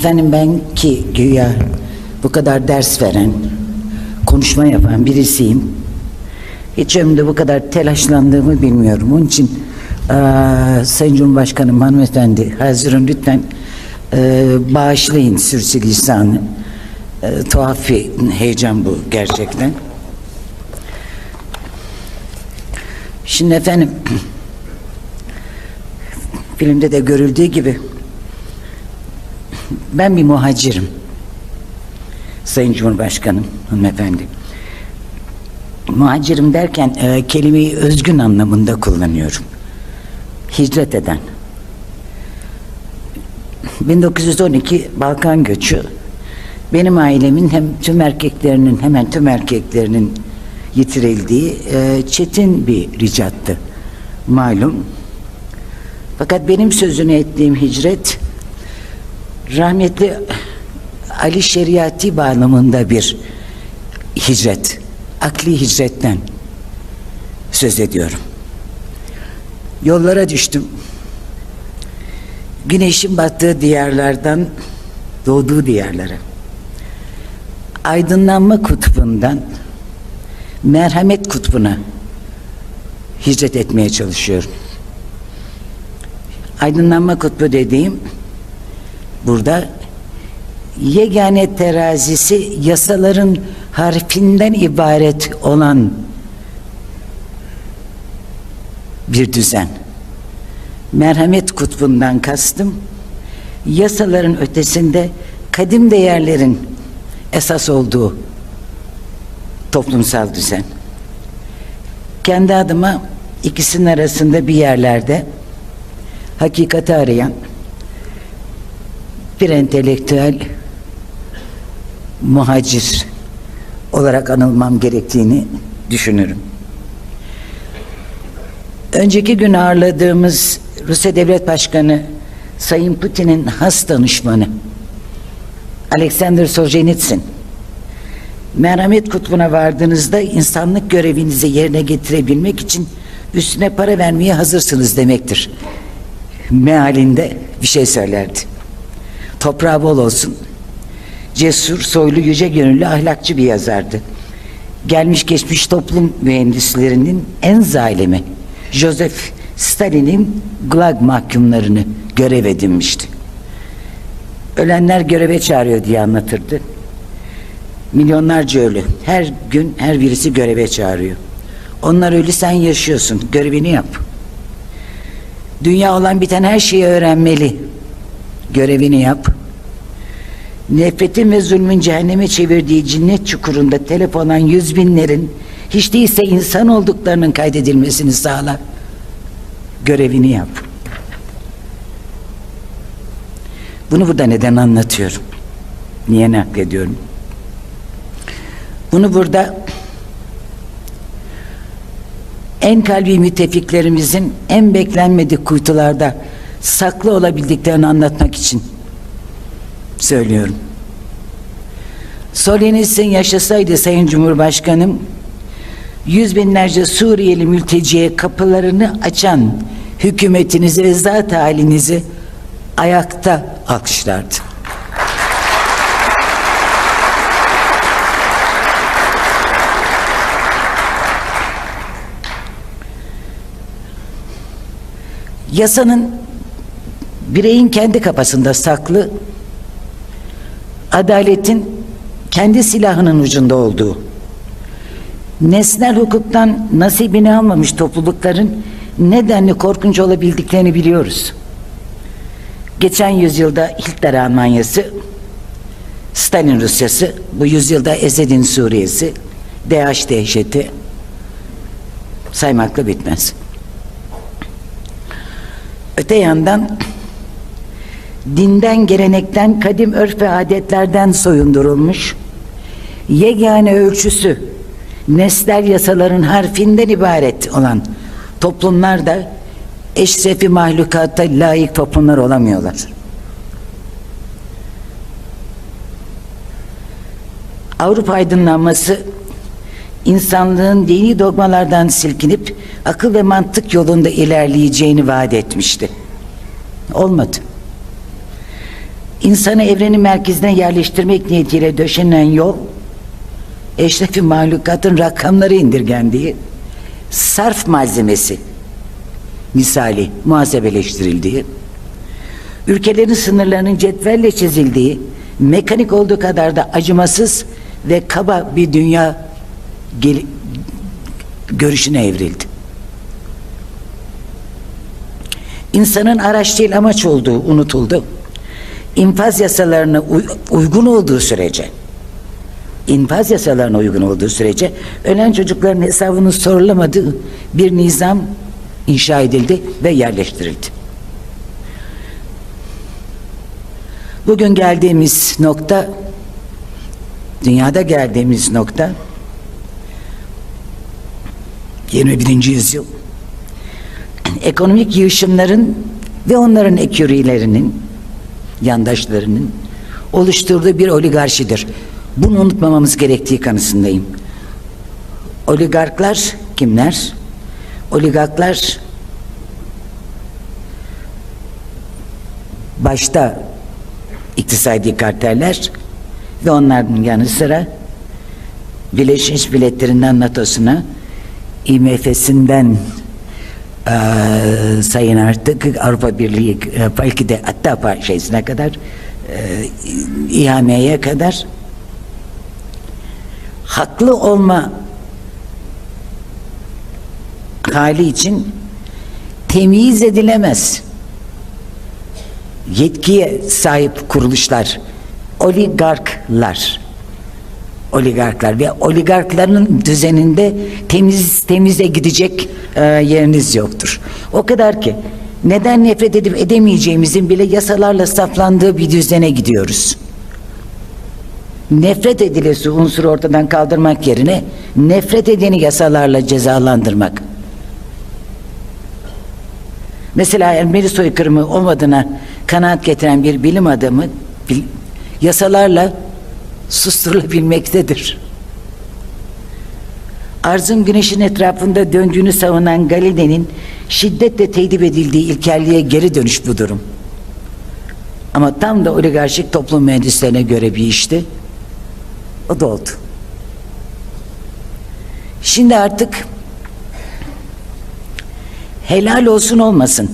Efendim ben ki güya bu kadar ders veren, konuşma yapan birisiyim. Hiç ömrümde bu kadar telaşlandığımı bilmiyorum. Onun için eee Sayın Cumhurbaşkanım, hanımefendi, hazırım lütfen eee bağışlayın sürçülisanı. Eee tuhaf bir heyecan bu gerçekten. Şimdi efendim, filmde de görüldüğü gibi ben bir muhacirim. Sayın Cumhurbaşkanım, hanımefendi. Muhacirim derken e, kelimeyi özgün anlamında kullanıyorum. Hicret eden. 1912 Balkan göçü benim ailemin hem tüm erkeklerinin hemen tüm erkeklerinin yitirildiği e, çetin bir ricattı. Malum. Fakat benim sözünü ettiğim hicret rahmetli Ali Şeriati bağlamında bir hicret, akli hicretten söz ediyorum. Yollara düştüm. Güneşin battığı diyarlardan doğduğu diyarlara. Aydınlanma kutbundan merhamet kutbuna hicret etmeye çalışıyorum. Aydınlanma kutbu dediğim burada yegane terazisi yasaların harfinden ibaret olan bir düzen. Merhamet kutbundan kastım yasaların ötesinde kadim değerlerin esas olduğu toplumsal düzen. Kendi adıma ikisinin arasında bir yerlerde hakikati arayan bir entelektüel muhacir olarak anılmam gerektiğini düşünürüm. Önceki gün ağırladığımız Rusya Devlet Başkanı Sayın Putin'in has danışmanı Alexander Solzhenitsyn merhamet kutbuna vardığınızda insanlık görevinizi yerine getirebilmek için üstüne para vermeye hazırsınız demektir. Mealinde bir şey söylerdi. Toprağı bol olsun. Cesur, soylu, yüce gönüllü, ahlakçı bir yazardı. Gelmiş geçmiş toplum mühendislerinin en zalimi Joseph Stalin'in gulag mahkumlarını görev edinmişti. Ölenler göreve çağırıyor diye anlatırdı. Milyonlarca ölü. Her gün her birisi göreve çağırıyor. Onlar ölü sen yaşıyorsun. Görevini yap. Dünya olan biten her şeyi öğrenmeli. Görevini yap. Nefretin ve zulmün cehenneme çevirdiği cinnet çukurunda telef olan yüz binlerin hiç değilse insan olduklarının kaydedilmesini sağla. Görevini yap. Bunu burada neden anlatıyorum? Niye naklediyorum? Bunu burada en kalbi müttefiklerimizin en beklenmedik kuytularda saklı olabildiklerini anlatmak için söylüyorum. Soljenitsin yaşasaydı Sayın Cumhurbaşkanım yüz binlerce Suriyeli mülteciye kapılarını açan hükümetinizi ve zat halinizi ayakta alkışlardı. Yasanın bireyin kendi kafasında saklı, adaletin kendi silahının ucunda olduğu, nesnel hukuktan nasibini almamış toplulukların nedenli korkunç olabildiklerini biliyoruz. Geçen yüzyılda Hitler Almanyası, Stalin Rusyası, bu yüzyılda Esed'in Suriye'si, DH dehşeti saymakla bitmez. Öte yandan dinden, gelenekten, kadim örf ve adetlerden soyundurulmuş, yegane ölçüsü nesler yasaların harfinden ibaret olan toplumlar da eşrefi mahlukata layık toplumlar olamıyorlar. Avrupa aydınlanması insanlığın dini dogmalardan silkinip akıl ve mantık yolunda ilerleyeceğini vaat etmişti. Olmadı. İnsanı evrenin merkezine yerleştirmek niyetiyle döşenen yol, eşrefi mahlukatın rakamları indirgendiği, sarf malzemesi misali muhasebeleştirildiği, ülkelerin sınırlarının cetvelle çizildiği, mekanik olduğu kadar da acımasız ve kaba bir dünya görüşüne evrildi. İnsanın araç değil amaç olduğu unutuldu. İnfaz yasalarına uy- uygun olduğu sürece infaz yasalarına uygun olduğu sürece ölen çocukların hesabının sorulamadığı bir nizam inşa edildi ve yerleştirildi. Bugün geldiğimiz nokta dünyada geldiğimiz nokta 21. yüzyıl ekonomik yığışımların ve onların ekürülerinin yandaşlarının oluşturduğu bir oligarşidir. Bunu unutmamamız gerektiği kanısındayım. Oligarklar kimler? Oligarklar başta iktisadi karteller ve onların yanı sıra Birleşmiş Milletler'inden NATO'suna IMF'sinden eee, sayın artık Avrupa Birliği e, belki de hatta şeysine kadar eee İHA'ya kadar haklı olma hali için temyiz edilemez yetkiye sahip kuruluşlar oligarklar oligarklar ve oligarkların düzeninde temiz temize gidecek e, yeriniz yoktur. O kadar ki neden nefret edip edemeyeceğimizin bile yasalarla saflandığı bir düzene gidiyoruz. Nefret edilesi unsuru ortadan kaldırmak yerine nefret edeni yasalarla cezalandırmak. Mesela Ermeni soykırımı olmadığına kanaat getiren bir bilim adamı yasalarla susturulabilmektedir. Arzın güneşin etrafında döndüğünü savunan Galile'nin şiddetle tedip edildiği ilkelliğe geri dönüş bu durum. Ama tam da oligarşik toplum mühendislerine göre bir işti. O da oldu. Şimdi artık helal olsun olmasın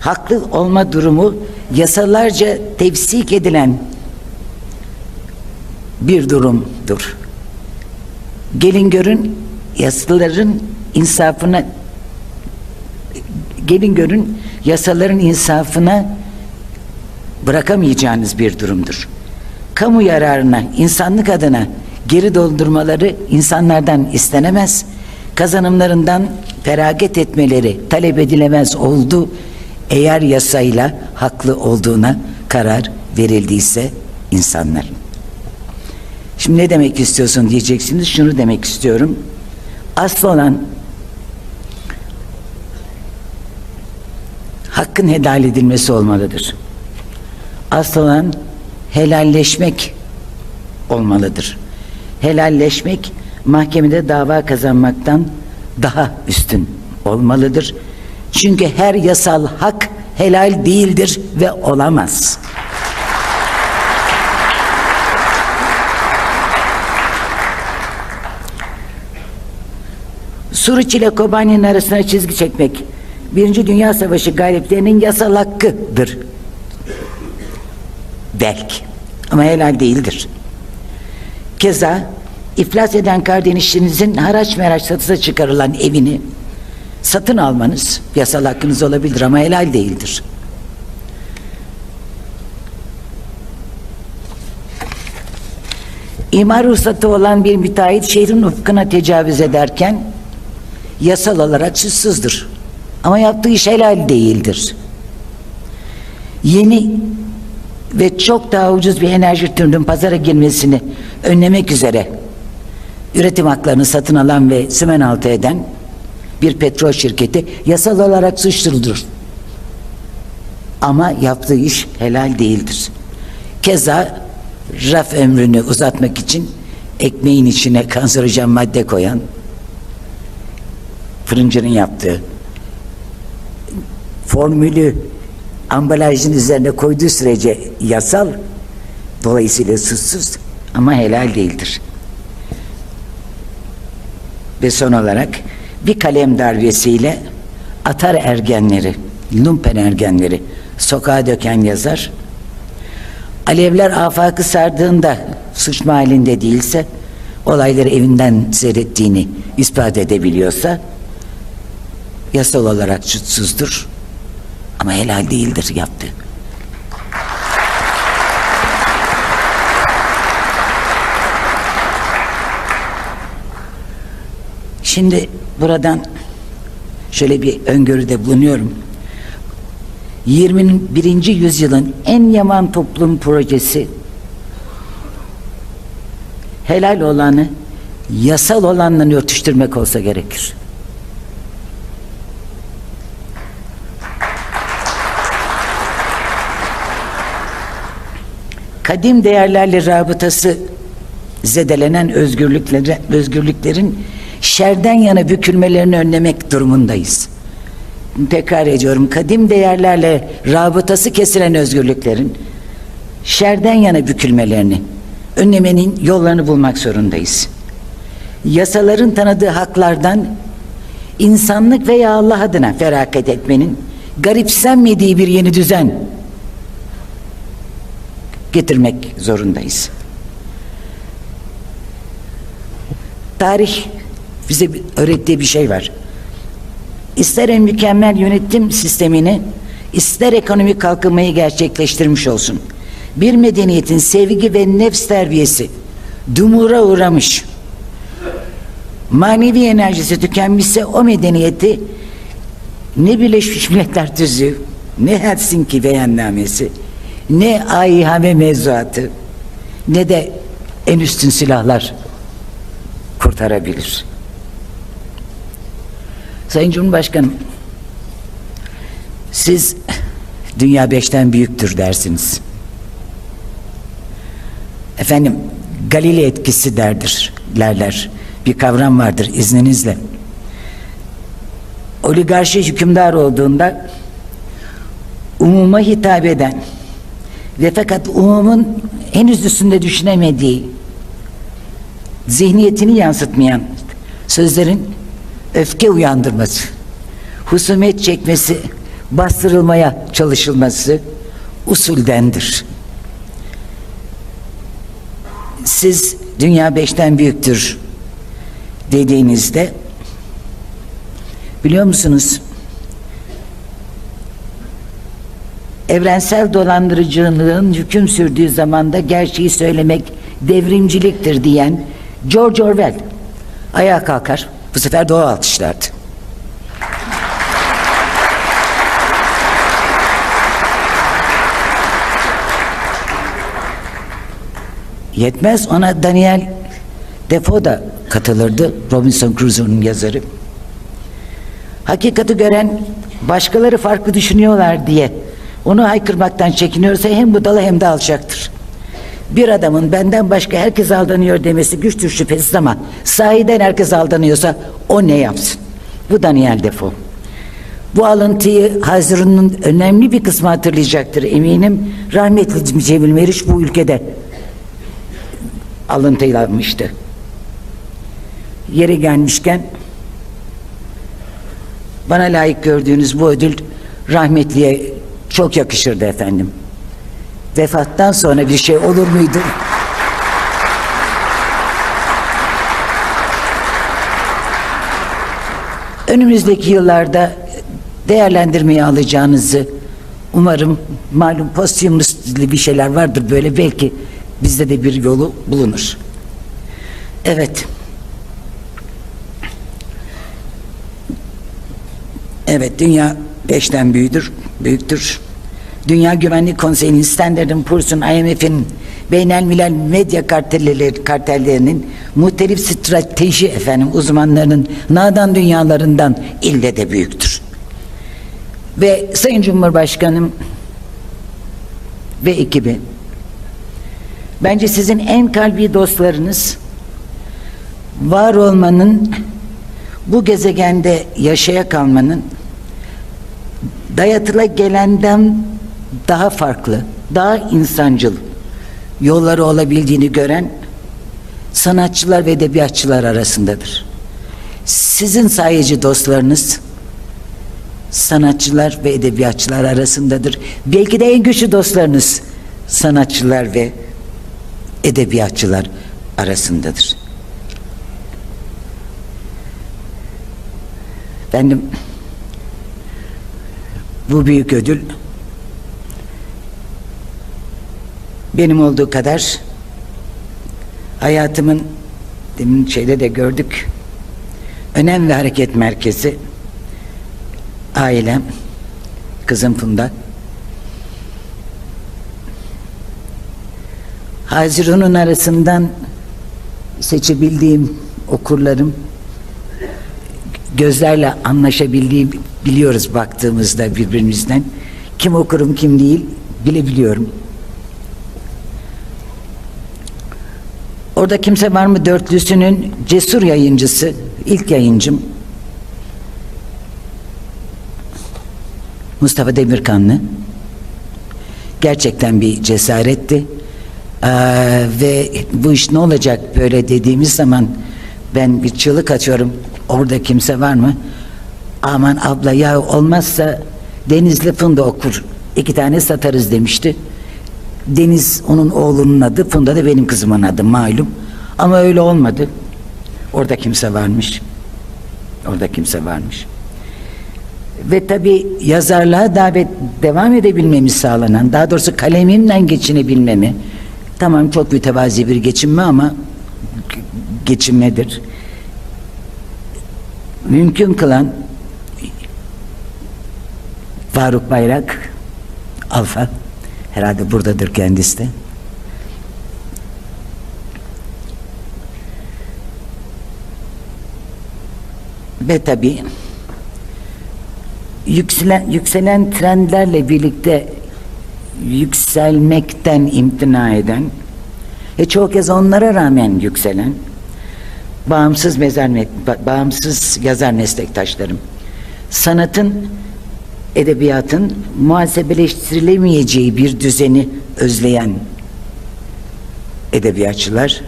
haklı olma durumu yasalarca tefsik edilen bir durumdur. Gelin görün yasaların insafına gelin görün yasaların insafına bırakamayacağınız bir durumdur. Kamu yararına, insanlık adına geri doldurmaları insanlardan istenemez. Kazanımlarından feragat etmeleri talep edilemez oldu. Eğer yasayla haklı olduğuna karar verildiyse insanlar. Şimdi ne demek istiyorsun diyeceksiniz. Şunu demek istiyorum. Asıl olan hakkın helal edilmesi olmalıdır. Asıl olan helalleşmek olmalıdır. Helalleşmek mahkemede dava kazanmaktan daha üstün olmalıdır. Çünkü her yasal hak helal değildir ve olamaz. Suriç ile Kobani'nin arasına çizgi çekmek Birinci Dünya Savaşı galiplerinin yasal hakkıdır. Belki. Ama helal değildir. Keza iflas eden kardeşinizin haraç meraç satıza çıkarılan evini satın almanız yasal hakkınız olabilir ama helal değildir. İmar ruhsatı olan bir müteahhit şehrin ufkuna tecavüz ederken yasal olarak suçsuzdur. Ama yaptığı iş helal değildir. Yeni ve çok daha ucuz bir enerji türünün pazara girmesini önlemek üzere üretim haklarını satın alan ve sümen altı eden bir petrol şirketi yasal olarak suçludur. Ama yaptığı iş helal değildir. Keza raf ömrünü uzatmak için ekmeğin içine kanserojen madde koyan fırıncının yaptığı formülü ambalajın üzerine koyduğu sürece yasal, dolayısıyla suçsuz ama helal değildir. Ve son olarak bir kalem darbesiyle atar ergenleri, lumpen ergenleri sokağa döken yazar, alevler afakı sardığında suç mahallinde değilse, olayları evinden seyrettiğini ispat edebiliyorsa, yasal olarak suçsuzdur ama helal değildir yaptı. Şimdi buradan şöyle bir öngörüde bulunuyorum. 21. yüzyılın en yaman toplum projesi helal olanı yasal olanla örtüştürmek olsa gerekir. Kadim değerlerle rabıtası zedelenen özgürlükleri, özgürlüklerin şerden yana bükülmelerini önlemek durumundayız. Tekrar ediyorum, kadim değerlerle rabıtası kesilen özgürlüklerin şerden yana bükülmelerini önlemenin yollarını bulmak zorundayız. Yasaların tanıdığı haklardan insanlık veya Allah adına feragat etmenin garipsenmediği bir yeni düzen getirmek zorundayız. Tarih bize öğrettiği bir şey var. İster en mükemmel yönetim sistemini, ister ekonomik kalkınmayı gerçekleştirmiş olsun. Bir medeniyetin sevgi ve nefs terbiyesi dumura uğramış, manevi enerjisi tükenmişse o medeniyeti ne Birleşmiş Milletler Tüzüğü, ne Helsinki beyannamesi, ne AİHA ve mevzuatı, ne de en üstün silahlar kurtarabilir. Sayın Cumhurbaşkanım, siz dünya beşten büyüktür dersiniz. Efendim, Galile etkisi derdir, derler. Bir kavram vardır izninizle. Oligarşi hükümdar olduğunda umuma hitap eden ve fakat umumun henüz üstünde düşünemediği zihniyetini yansıtmayan sözlerin öfke uyandırması, husumet çekmesi, bastırılmaya çalışılması usuldendir. Siz dünya beşten büyüktür dediğinizde biliyor musunuz evrensel dolandırıcılığın hüküm sürdüğü zamanda gerçeği söylemek devrimciliktir diyen George Orwell ayağa kalkar. Bu sefer doğa alkışlardı. Yetmez ona Daniel Defoe da katılırdı. Robinson Crusoe'nun yazarı. Hakikati gören başkaları farklı düşünüyorlar diye onu haykırmaktan çekiniyorsa hem budala hem de alçaktır. Bir adamın benden başka herkes aldanıyor demesi güçtür şüphesiz ama sahiden herkes aldanıyorsa o ne yapsın? Bu Daniel Defoe. Bu alıntıyı Hazırun'un önemli bir kısmı hatırlayacaktır eminim. Rahmetli Cemil Meriç bu ülkede alıntıylanmıştı. Yeri gelmişken bana layık gördüğünüz bu ödül rahmetliye çok yakışırdı efendim. Vefattan sonra bir şey olur muydu? Önümüzdeki yıllarda değerlendirmeye alacağınızı umarım malum posthumously bir şeyler vardır böyle belki bizde de bir yolu bulunur. Evet. Evet dünya beşten büyüdür, büyüktür. Dünya Güvenlik Konseyi'nin, Standard Poor's'un, IMF'in, beynelmilel medya kartelleri, kartellerinin muhtelif strateji efendim uzmanlarının nadan dünyalarından ille de büyüktür. Ve Sayın Cumhurbaşkanım ve ekibi bence sizin en kalbi dostlarınız var olmanın bu gezegende yaşaya kalmanın dayatıla gelenden daha farklı, daha insancıl yolları olabildiğini gören sanatçılar ve edebiyatçılar arasındadır. Sizin sayıcı dostlarınız sanatçılar ve edebiyatçılar arasındadır. Belki de en güçlü dostlarınız sanatçılar ve edebiyatçılar arasındadır. Benim bu büyük ödül benim olduğu kadar hayatımın demin şeyde de gördük önem ve hareket merkezi ailem kızım Funda. Haziran'ın arasından seçebildiğim okurlarım gözlerle anlaşabildiğim biliyoruz baktığımızda birbirimizden kim okurum kim değil bilebiliyorum. Orada kimse var mı dörtlüsünün cesur yayıncısı, ilk yayıncım Mustafa Demirkanlı. Gerçekten bir cesaretti. Ee, ve bu iş ne olacak böyle dediğimiz zaman ben bir çığlık atıyorum. Orada kimse var mı? Aman abla ya olmazsa Denizli Funda okur. İki tane satarız demişti. Deniz onun oğlunun adı, Funda da benim kızımın adı malum. Ama öyle olmadı. Orada kimse varmış. Orada kimse varmış. Ve tabi yazarlığa davet devam edebilmemi sağlanan, daha doğrusu kalemimle geçinebilmemi, tamam çok mütevazi bir geçinme ama geçinmedir. Mümkün kılan Faruk Bayrak Alfa herhalde buradadır kendisi de. Ve tabi yükselen, yükselen trendlerle birlikte yükselmekten imtina eden ve çoğu kez onlara rağmen yükselen bağımsız mezar ba- bağımsız yazar meslektaşlarım sanatın edebiyatın muhasebeleştirilemeyeceği bir düzeni özleyen edebiyatçılar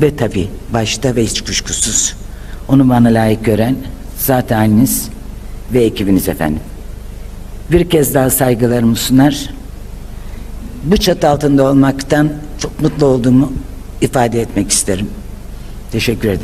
ve tabi başta ve hiç kuşkusuz onu bana layık gören zat haliniz ve ekibiniz efendim. Bir kez daha saygılarımı sunar. Bu çatı altında olmaktan çok mutlu olduğumu ifade etmek isterim. Teşekkür ederim.